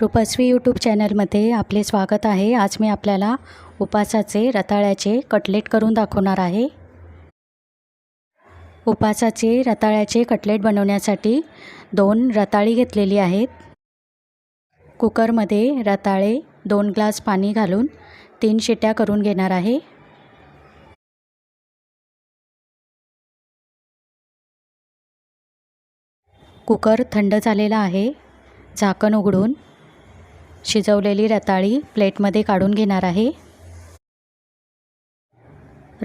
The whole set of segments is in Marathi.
रुपस्वी यूट्यूब चॅनलमध्ये आपले स्वागत आहे. आज मी आपल्याला उपासाचे रताळ्याचे कटलेट करून दाखवणार आहे. उपासाचे रताळ्याचे कटलेट बनवण्यासाठी दोन रताळी घेतलेली आहेत. कुकरमध्ये रताळे दोन ग्लास पाणी घालून तीन शिट्या करून घेणार आहे. कुकर थंड झालेला आहे. झाकण उघडून शिजवलेली रताळी प्लेटमध्ये काढून घेणार आहे.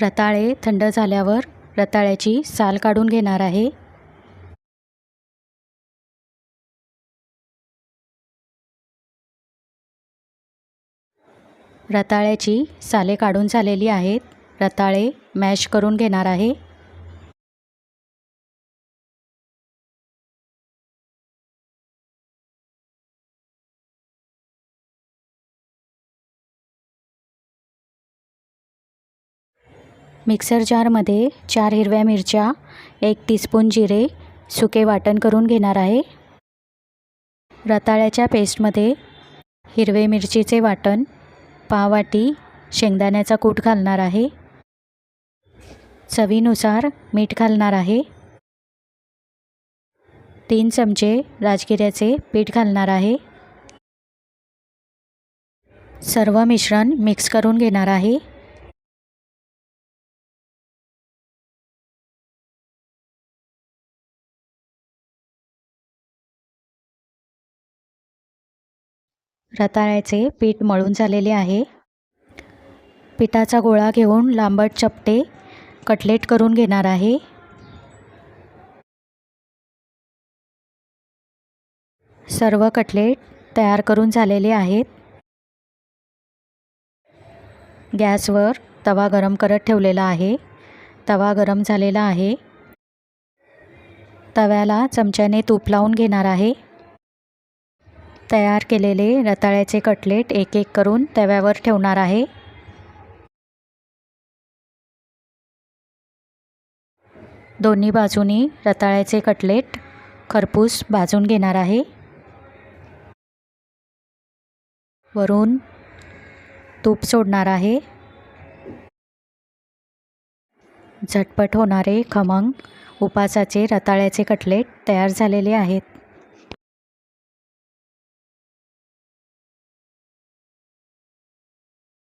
रताळे थंड झाल्यावर रताळ्याची साल काढून घेणार आहे. रताळ्याची साले काढून झालेली आहेत. रताळे मॅश करून घेणार आहे. मिक्सर जारमध्ये चार हिरव्या मिरच्या एक टीस्पून जिरे सुके वाटण करून घेणार आहे. रताळ्याच्या पेस्टमध्ये हिरवे मिरचीचे वाटण पाववाटी शेंगदाण्याचा कूट घालणार आहे. चवीनुसार मीठ घालणार आहे. तीन चमचे राजगिऱ्याचे पीठ घालणार आहे. सर्व मिश्रण मिक्स करून घेणार आहे. रताळ्याचे पीठ मळून झालेले आहे. पिठाचा गोळा घेऊन लांबट चपटे कटलेट करून घेणार आहे. सर्व कटलेट तयार करून झालेले आहेत. गॅसवर तवा गरम करत ठेवलेला आहे. तवा गरम झालेला आहे. तव्याला चमच्याने तूप लावून घेणार आहे. तयार केलेले रताळ्याचे कटलेट एक एक करून तव्यावर ठेवणार आहे. दोन्ही बाजूनी रताळ्याचे कटलेट खरपूस भाजून घेणार आहे. वरून तूप सोडणार आहे. झटपट होणारे खमंग उपासाचे रताळ्याचे कटलेट तयार झालेले आहेत.